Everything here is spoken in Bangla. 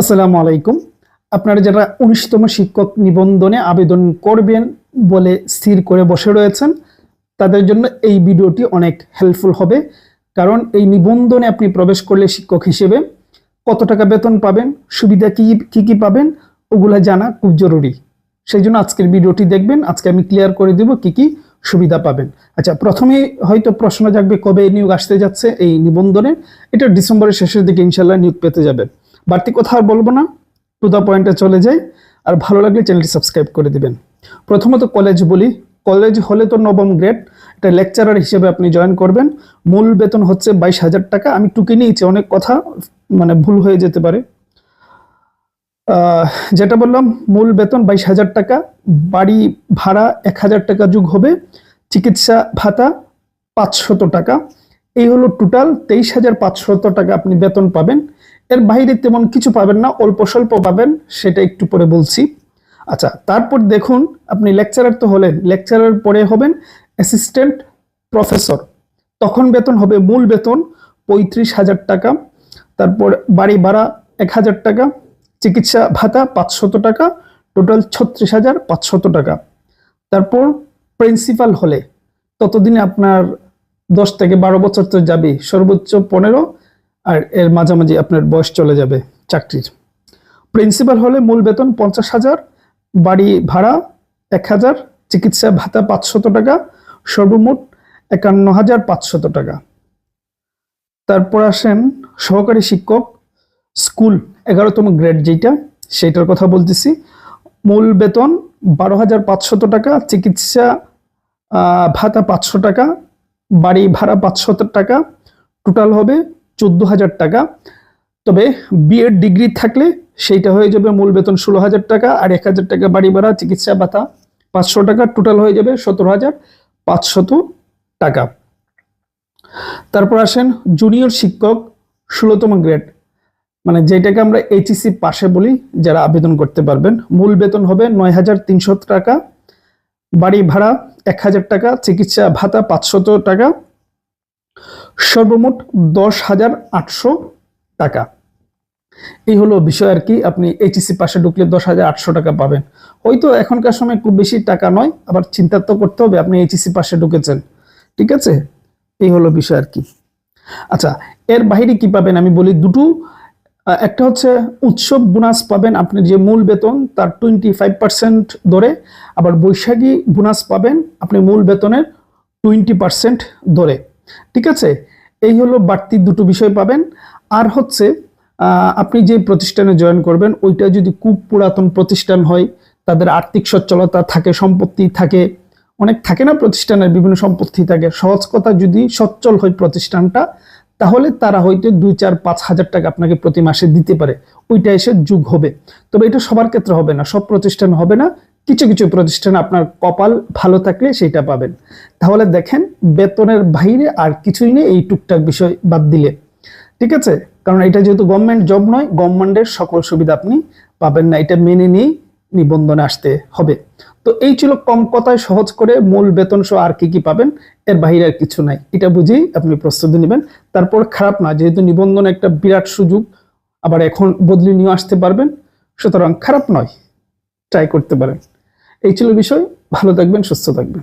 আসসালামু আলাইকুম। আপনারা যারা উনিশতম শিক্ষক নিবন্ধনে আবেদন করবেন বলে স্থির করে বসে রয়েছেন, তাদের জন্য এই ভিডিওটি অনেক হেল্পফুল হবে। কারণ এই নিবন্ধনে আপনি প্রবেশ করলে শিক্ষক হিসেবে কত টাকা বেতন পাবেন, সুবিধা কী কী কী পাবেন, ওগুলা জানা খুব জরুরি। সেই জন্য আজকের ভিডিওটি দেখবেন, আজকে আমি ক্লিয়ার করে দেব কি কি সুবিধা পাবেন। আচ্ছা প্রথমে হয়তো প্রশ্ন জাগবে কবে নিয়োগ আসতে যাচ্ছে এই নিবন্ধনে। এটা ডিসেম্বরের শেষের দিকে ইনশাল্লাহ নিয়োগ পেতে যাবে। বাড়তি কথা আর বলব না। টু দ্য পয়েন্টে চলে যাই। আর ভালো লাগলে চ্যানেলটি সাবস্ক্রাইব করে দিবেন। প্রথমত কলেজ বলি। কলেজ হলে তো নবম গ্রেড এটা লেকচারার হিসেবে আপনি জয়েন করবেন। মূল বেতন হচ্ছে বাইশ হাজার টাকা। আমি টুকে নিয়েছি, অনেক কথা মানে ভুল হয়ে যেতে পারে। যেটা বললাম, মূল বেতন বাইশ হাজার টাকা। বাড়ি ভাড়া এক হাজার টাকা যুগ হবে। চিকিৎসা ভাতা পাঁচশত টাকা। এই হলো টোটাল তেইশ হাজার পাঁচশত টাকা আপনি বেতন পাবেন। এর বাইরে তেমন কিছু পাবেন না, অল্প স্বল্প পাবেন, সেটা একটু পরে বলছি। আচ্ছা তারপর দেখুন, আপনি লেকচারার তো হলেন লেকচারার পরে হবেন অ্যাসিস্ট্যান্ট প্রফেসর তখন বেতন হবে মূল বেতন পঁয়ত্রিশ হাজার টাকা, তারপর বাড়ি ভাড়া এক হাজার টাকা, চিকিৎসা ভাতা পাঁচশত টাকা টোটাল ছত্রিশ হাজার পাঁচশত টাকা। তারপর প্রিন্সিপাল হলে, ততদিনে আপনার দশ থেকে বারো বছর তো যাবে সর্বোচ্চ পনেরো আর এর মাঝামাঝি আপনার বয়স চলে যাবে চাকরির। প্রিন্সিপাল হলে মূল বেতন পঞ্চাশ হাজার, বাড়ি ভাড়া এক হাজার, চিকিৎসা ভাতা পাঁচশত টাকা, সর্বমোট একান্ন হাজার পাঁচশত টাকা। তারপর আসেন সহকারী শিক্ষক, স্কুল এগারোতম গ্রেড যেটা সেটার কথা বলতেছি। মূল বেতন বারো হাজার পাঁচশত টাকা, চিকিৎসা ভাতা পাঁচশো টাকা, বাড়ি ভাড়া পাঁচশত টাকা, টোটাল হবে চোদ্দ হাজার টাকা। তবে বিএড ডিগ্রি থাকলে সেইটা হয়ে যাবে মূল বেতন ষোলো হাজার টাকা আর এক হাজার টাকা বাড়ি ভাড়া, চিকিৎসা ভাতা পাঁচশো টাকা টোটাল হয়ে যাবে সতেরো হাজার পাঁচশত টাকা। তারপর আসেন জুনিয়র শিক্ষক ষোলোতম গ্রেড মানে যেটাকে আমরা এইচএসি পাশে বলি, যারা আবেদন করতে পারবেন। মূল বেতন হবে নয় হাজার তিনশো টাকা, বাড়ি ভাড়া এক হাজার টাকা, চিকিৎসা ভাতা পাঁচশত টাকা সর্বমোট দশ হাজার আটশো টাকা। এই হলো বিষয় আর কি, আপনি এইচএসি পাশে ঢুকলে দশ হাজার আটশো টাকা পাবেন। হয়তো এখনকার সময় খুব বেশি টাকা নয়, আবার চিন্তা তো করতে হবে আপনি এইচএসি পাশে ঢুকেছেন। ঠিক আছে? এই হলো বিষয় আর কি। আচ্ছা এর বাইরে কি পাবেন আমি বলি দুটো। একটা হচ্ছে উৎসব বোনাস পাবেন আপনি যে মূল বেতন, তার টোয়েন্টি ফাইভ পার্সেন্ট ধরে। আবার বৈশাখী বোনাস পাবেন আপনি মূল বেতনের টোয়েন্টি পার্সেন্ট ধরে। ঠিক আছে? এই হলো বাড়তি দুটো বিষয় পাবেন। আর হচ্ছে আপনি যে প্রতিষ্ঠানে জয়েন করবেন, ওইটা যদি খুব পুরাতন প্রতিষ্ঠান হয়, তাদের আর্থিক সচ্ছলতা থাকে, সম্পত্তি থাকে, অনেক থাকে না প্রতিষ্ঠানের বিভিন্ন সম্পত্তি থাকে, সহজ কথা যদি সচ্ছল হয় প্রতিষ্ঠানটা, তাহলে তারা হয়তো দুই, চার, পাঁচ হাজার টাকা আপনাকে প্রতি মাসে দিতে পারে। ওইটা এসে যুগ হবে। তবে এটা সবার ক্ষেত্রে হবে না, সব প্রতিষ্ঠান হবে না কিছু কিছু প্রতিষ্ঠানে আপনার কপাল ভালো থাকলে সেটা পাবেন। তাহলে দেখেন, বেতনের বাইরে আর কিছুই নেই এই টুকটাক বিষয় বাদ দিলে। ঠিক আছে? কারণ এটা যেহেতু গভর্নমেন্ট জব নয় গভর্নমেন্টের সকল সুবিধা আপনি পাবেন না। এটা মেনে নিয়েই নিবন্ধনে আসতে হবে। তো এই ছিল কম কথায় সহজ করে মূল বেতন সহ আর কি কি পাবেন, এর বাইরে আর কিছু নাই। এটা বুঝেই আপনি প্রস্তুতি নেবেন। তারপর খারাপ না, যেহেতু নিবন্ধন একটা বিরাট সুযোগ, আবার এখন বদলি নিয়ে আসতে পারবেন। সুতরাং খারাপ নয় ট্রাই করতে পারেন। এই ছিল বিষয়। ভালো থাকবেন সুস্থ থাকবেন।